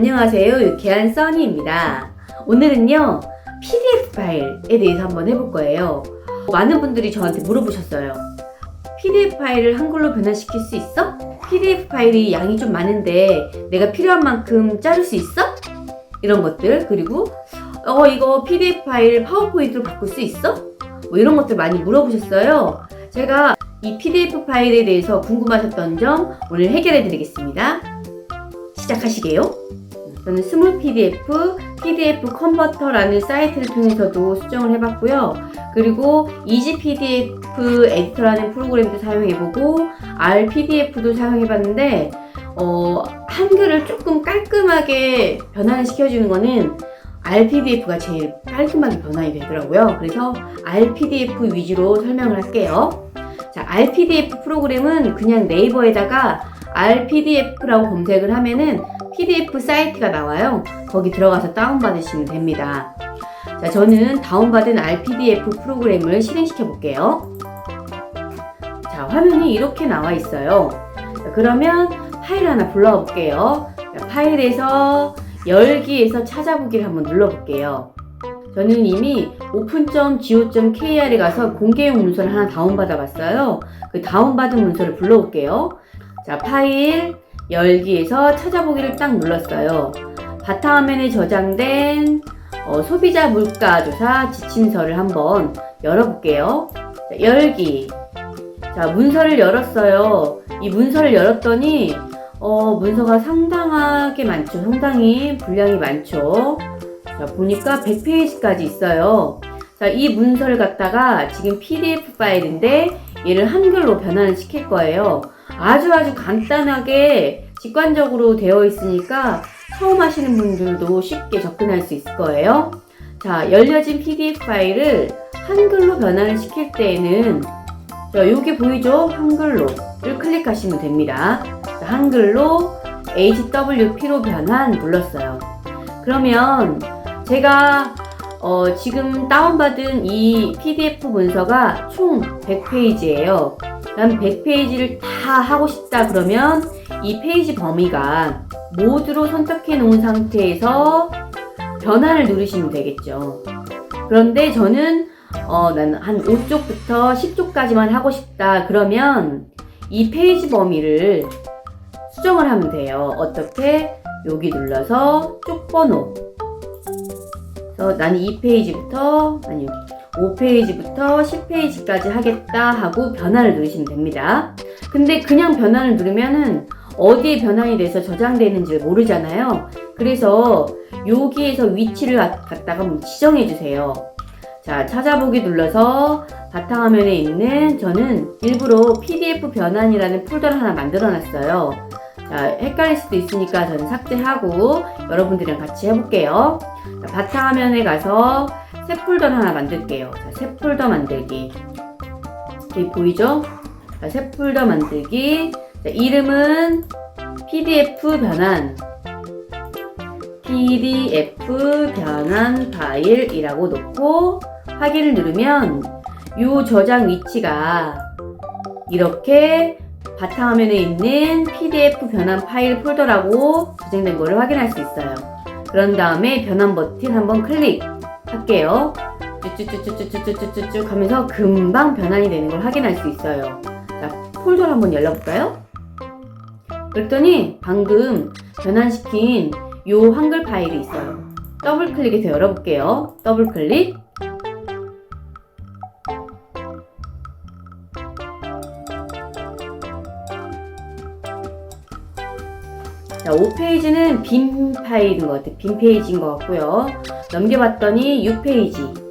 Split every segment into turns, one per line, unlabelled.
안녕하세요. 유쾌한 써니입니다. 오늘은요, PDF 파일에 대해서 한번 해볼 거예요. 많은 분들이 저한테 물어보셨어요. PDF 파일을 한글로 변환시킬 수 있어? PDF 파일이 양이 좀 많은데 내가 필요한 만큼 자를 수 있어? 이런 것들. 그리고, 어, 이거 PDF 파일 파워포인트로 바꿀 수 있어? 뭐 이런 것들 많이 물어보셨어요. 제가 이 PDF 파일에 대해서 궁금하셨던 점 오늘 해결해 드리겠습니다. 시작하시게요. 저는 스몰 PDF, PDF 컨버터라는 사이트를 통해서도 수정을 해봤고요. 그리고 이지 PDF 에디터라는 프로그램도 사용해보고 R PDF도 사용해봤는데 어, 한글을 조금 깔끔하게 변환을 시켜주는 거는 R PDF가 제일 깔끔하게 변환이 되더라고요. 그래서 R PDF 위주로 설명을 할게요. 자, R PDF 프로그램은 그냥 네이버에다가 RPDF라고 검색을 하면은 PDF 사이트가 나와요. 거기 들어가서 다운받으시면 됩니다. 자, 저는 다운받은 RPDF 프로그램을 실행시켜 볼게요. 자, 화면이 이렇게 나와 있어요. 자, 그러면 파일 하나 불러와 볼게요. 자, 파일에서 열기에서 찾아보기를 한번 눌러볼게요. 저는 이미 open.go.kr에 가서 공개용 문서를 하나 다운받아 봤어요. 그 다운받은 문서를 불러올게요. 자, 파일 열기에서 찾아보기를 딱 눌렀어요. 바탕화면에 저장된 어, 소비자 물가 조사 지침서를 한번 열어볼게요. 자, 열기. 자, 문서를 열었어요. 이 문서를 열었더니 어, 문서가 상당하게 많죠. 상당히 분량이 많죠. 자, 보니까 100페이지까지 있어요. 자, 이 문서를 갖다가 지금 PDF 파일인데 얘를 한글로 변환을 시킬 거예요. 아주 아주 간단하게 직관적으로 되어 있으니까 처음 하시는 분들도 쉽게 접근할 수 있을 거예요. 자, 열려진 PDF 파일을 한글로 변환을 시킬 때에는 자, 여기 보이죠? 한글로를 클릭하시면 됩니다. 자, 한글로 HWP로 변환 눌렀어요. 그러면 제가 어, 지금 다운받은 이 PDF 문서가 총 100페이지예요. 난 100페이지를 다 하고 싶다 그러면 이 페이지 범위가 모두로 선택해 놓은 상태에서 변환을 누르시면 되겠죠. 그런데 저는 어, 난 한 5쪽부터 10쪽까지만 하고 싶다 그러면 이 페이지 범위를 수정을 하면 돼요. 어떻게? 여기 눌러서 쪽 번호. 그래서 나는 2페이지부터 아니 5페이지부터 10페이지까지 하겠다 하고 변환을 누르시면 됩니다. 근데 그냥 변환을 누르면은 어디에 변환이 돼서 저장되는지 모르잖아요. 그래서 여기에서 위치를 갖다가 지정해 주세요. 자, 찾아보기 눌러서 바탕화면에 있는 저는 일부러 PDF 변환이라는 폴더를 하나 만들어 놨어요. 자, 헷갈릴 수도 있으니까 저는 삭제하고 여러분들이랑 같이 해볼게요. 자, 바탕화면에 가서 새 폴더를 하나 만들게요. 자, 새 폴더 만들기. 여기 보이죠? 자, 새 폴더 만들기. 자, 이름은 PDF 변환. PDF 변환 파일이라고 놓고 확인을 누르면 이 저장 위치가 이렇게 바탕화면에 있는 PDF 변환 파일 폴더라고 저장된 거를 확인할 수 있어요. 그런 다음에 변환 버튼 한번 클릭 할게요. 쭉쭉쭉쭉쭉쭉쭉쭉 하면서 금방 변환이 되는 걸 확인할 수 있어요. 자, 폴더를 한번 열어볼까요? 그랬더니 방금 변환시킨 요 한글 파일이 있어요. 더블 클릭해서 열어볼게요. 더블 클릭. 자, 5페이지는 빈 파일인 것 같아요. 빈 페이지인 것 같고요. 넘겨봤더니 6페이지.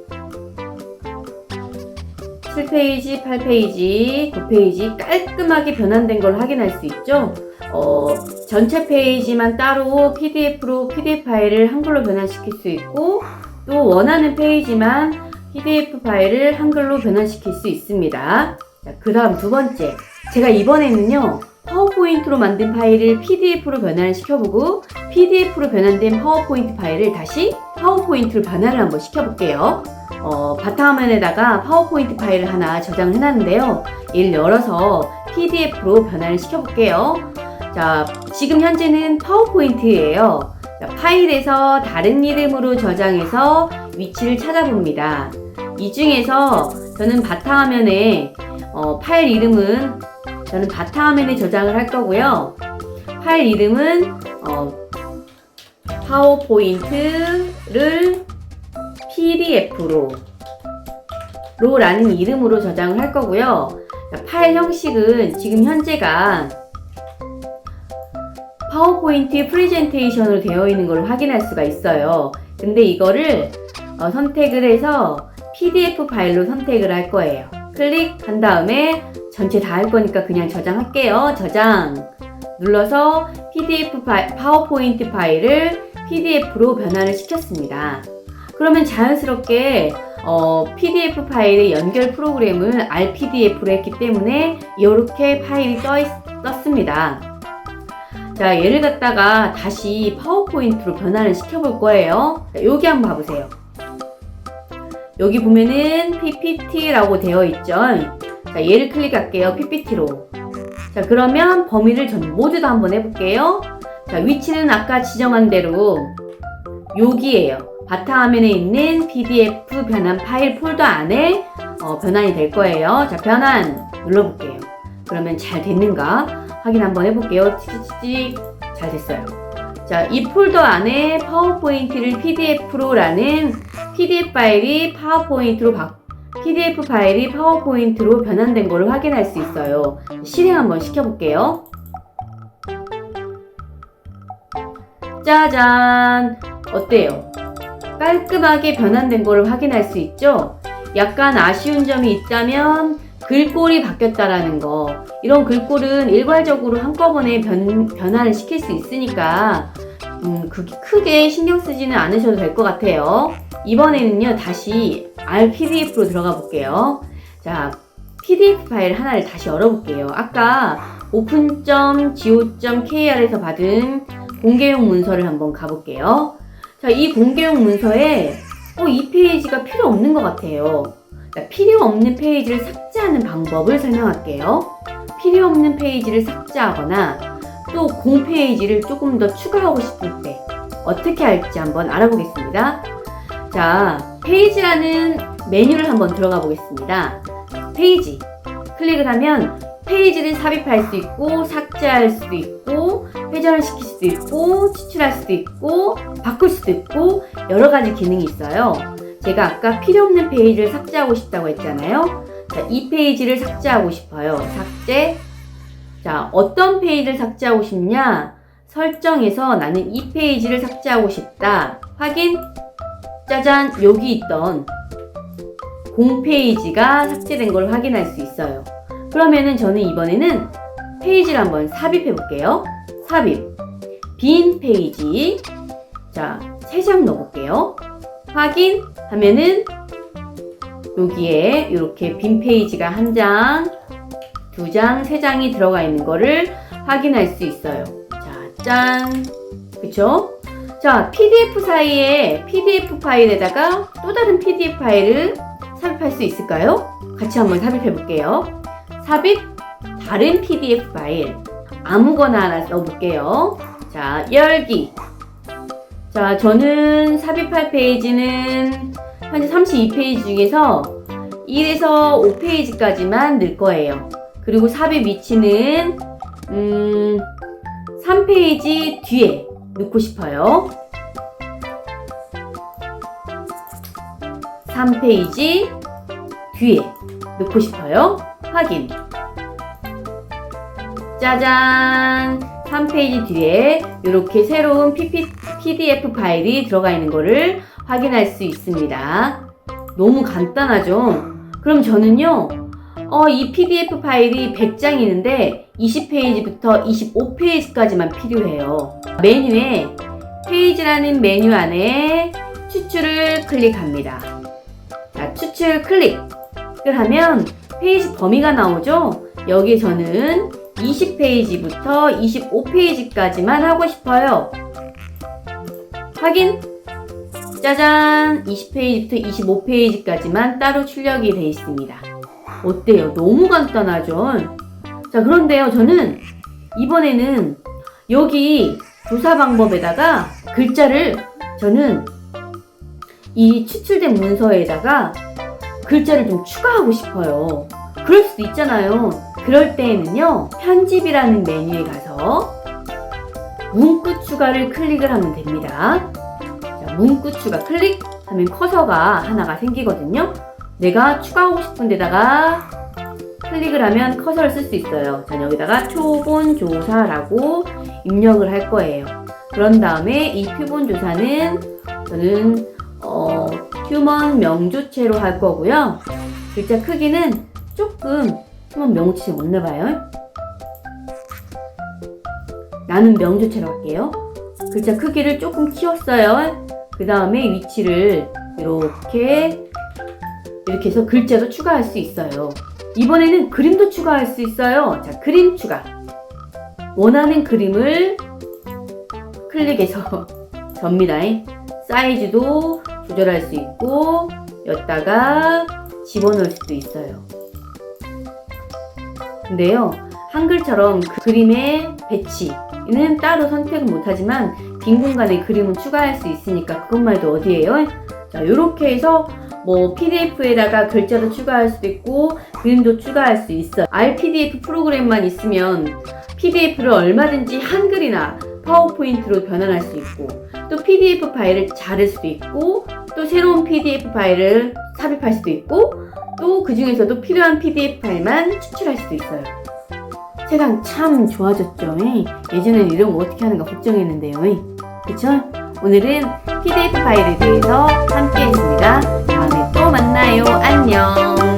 7페이지, 8페이지, 9페이지 깔끔하게 변환된 걸 확인할 수 있죠. 어, 전체 페이지만 따로 PDF로 PDF 파일을 한글로 변환시킬 수 있고 또 원하는 페이지만 PDF 파일을 한글로 변환시킬 수 있습니다. 자, 그 다음 두 번째. 제가 이번에는요, 파워포인트로 만든 파일을 PDF로 변환을 시켜보고 PDF로 변환된 파워포인트 파일을 다시 파워포인트로 변환을 한번 시켜볼게요. 어, 바탕화면에다가 파워포인트 파일을 하나 저장을 해놨는데요. 얘를 열어서 PDF로 변환을 시켜볼게요. 자, 지금 현재는 파워포인트예요. 자, 파일에서 다른 이름으로 저장해서 위치를 찾아봅니다. 이 중에서 저는 바탕화면에 어, 파일 이름은 저는 바탕화면에 저장을 할 거고요. 파일 이름은 어, 파워포인트를 PDF로 로라는 이름으로 저장을 할 거고요. 자, 파일 형식은 지금 현재가 파워포인트 프레젠테이션으로 되어 있는 걸 확인할 수가 있어요. 근데 이거를 어, 선택을 해서 PDF 파일로 선택을 할 거예요. 클릭한 다음에 전체 다 할 거니까 그냥 저장할게요. 저장 눌러서 PDF 파일, 파워포인트 파일을 PDF로 변환을 시켰습니다. 그러면 자연스럽게 어, PDF 파일의 연결 프로그램을 RPDF로 했기 때문에 이렇게 파일이 떠 있, 떴습니다. 자, 얘를 갖다가 다시 파워포인트로 변환을 시켜볼 거예요. 자, 여기 한번 봐보세요. 여기 보면은 PPT라고 되어 있죠. 자, 얘를 클릭할게요. PPT로. 자, 그러면 범위를 전 모두 다 한번 해볼게요. 자, 위치는 아까 지정한 대로 여기에요. 바탕화면에 있는 PDF 변환 파일 폴더 안에 어, 변환이 될 거예요. 자, 변환 눌러볼게요. 그러면 잘 됐는가 확인 한번 해볼게요. 치치치치 잘 됐어요. 자, 이 폴더 안에 파워포인트를 PDF로라는 PDF 파일이 파워포인트로 바, PDF 파일이 파워포인트로 변환된 것을 확인할 수 있어요. 실행 한번 시켜볼게요. 짜잔! 어때요? 깔끔하게 변환된 것을 확인할 수 있죠? 약간 아쉬운 점이 있다면 글꼴이 바뀌었다라는 거. 이런 글꼴은 일괄적으로 한꺼번에 변, 변화를 시킬 수 있으니까 음, 크게 신경 쓰지는 않으셔도 될 것 같아요. 이번에는요, 다시 RPDF로 들어가 볼게요. 자, PDF 파일 하나를 다시 열어볼게요. 아까 open.go.kr에서 받은 공개용 문서를 한번 가볼게요. 자, 이 공개용 문서에 어, 이 페이지가 필요 없는 것 같아요. 자, 필요 없는 페이지를 삭제하는 방법을 설명할게요. 필요 없는 페이지를 삭제하거나 또 공 페이지를 조금 더 추가하고 싶을 때 어떻게 할지 한번 알아보겠습니다. 자, 페이지라는 메뉴를 한번 들어가 보겠습니다. 페이지 클릭을 하면 페이지를 삽입할 수 있고 삭제할 수도 있고 회전을 시킬 수도 있고 추출할 수도 있고 바꿀 수도 있고 여러 가지 기능이 있어요. 제가 아까 필요 없는 페이지를 삭제하고 싶다고 했잖아요. 자, 이 페이지를 삭제하고 싶어요. 삭제. 자, 어떤 페이지를 삭제하고 싶냐? 설정에서 나는 이 페이지를 삭제하고 싶다. 확인. 짜잔, 여기 있던 공 페이지가 삭제된 걸 확인할 수 있어요. 그러면은 저는 이번에는 페이지를 한번 삽입해 볼게요. 삽입. 빈 페이지. 자, 세장 넣어 볼게요. 확인 하면은 여기에 이렇게 빈 페이지가 한 장, 두 장, 세 장이 들어가 있는 거를 확인할 수 있어요. 자, 짠. 그쵸? 자, PDF 사이에 PDF 파일에다가 또 다른 PDF 파일을 삽입할 수 있을까요? 같이 한번 삽입해 볼게요. 삽입, 다른 PDF 파일. 아무거나 하나 써볼게요. 자, 열기. 자, 저는 삽입할 페이지는 현재 32페이지 중에서 1에서 5페이지까지만 넣을 거예요. 그리고 삽입 위치는, 음, 3페이지 뒤에 넣고 싶어요. 3페이지 뒤에 넣고 싶어요. 확인. 짜잔! 3페이지 뒤에 이렇게 새로운 PDF 파일이 들어가 있는 것을 확인할 수 있습니다. 너무 간단하죠? 그럼 저는요, 어, 이 PDF 파일이 100장이 있는데 20페이지부터 25페이지까지만 필요해요. 메뉴에 페이지라는 메뉴 안에 추출을 클릭합니다. 자, 추출 클릭을 하면 페이지 범위가 나오죠? 여기에 저는 20페이지부터 25페이지까지만 하고 싶어요. 확인! 짜잔! 20페이지부터 25페이지까지만 따로 출력이 되어 있습니다. 어때요? 너무 간단하죠? 자, 그런데요, 저는 이번에는 여기 조사 방법에다가 글자를 저는 이 추출된 문서에다가 글자를 좀 추가하고 싶어요. 그럴 수도 있잖아요. 그럴 때에는요, 편집이라는 메뉴에 가서 문구 추가를 클릭을 하면 됩니다. 자, 문구 추가 클릭하면 커서가 하나가 생기거든요. 내가 추가하고 싶은 데다가 클릭을 하면 커서를 쓸 수 있어요. 전 여기다가 초본 조사라고 입력을 할 거예요. 그런 다음에 이 표본 조사는 저는 어, 휴먼 명조체로 할 거고요. 글자 크기는 조금 휴먼 명조체 못 내봐요. 나는 명조체로 할게요. 글자 크기를 조금 키웠어요. 그 다음에 위치를 이렇게 이렇게 해서 글자도 추가할 수 있어요. 이번에는 그림도 추가할 수 있어요. 자, 그림 추가. 원하는 그림을 클릭해서 접니다. 사이즈도 조절할 수 있고, 여기다가 집어넣을 수도 있어요. 근데요, 한글처럼 그 그림의 배치는 따로 선택은 못하지만, 빈 공간에 그림은 추가할 수 있으니까 그것만 해도 어디에요? 자, 이렇게 해서 뭐 PDF에다가 글자도 추가할 수도 있고 그림도 추가할 수 있어요. RPDF 프로그램만 있으면 PDF를 얼마든지 한글이나 파워포인트로 변환할 수 있고 또 PDF 파일을 자를 수도 있고 또 새로운 PDF 파일을 삽입할 수도 있고 또 그 중에서도 필요한 PDF 파일만 추출할 수도 있어요. 세상 참 좋아졌죠. 예전에는 이런 거 어떻게 하는가 걱정했는데요. 그쵸? 오늘은 PDF 파일에 대해서 함께 했습니다. 다음에 또 만나요. 안녕.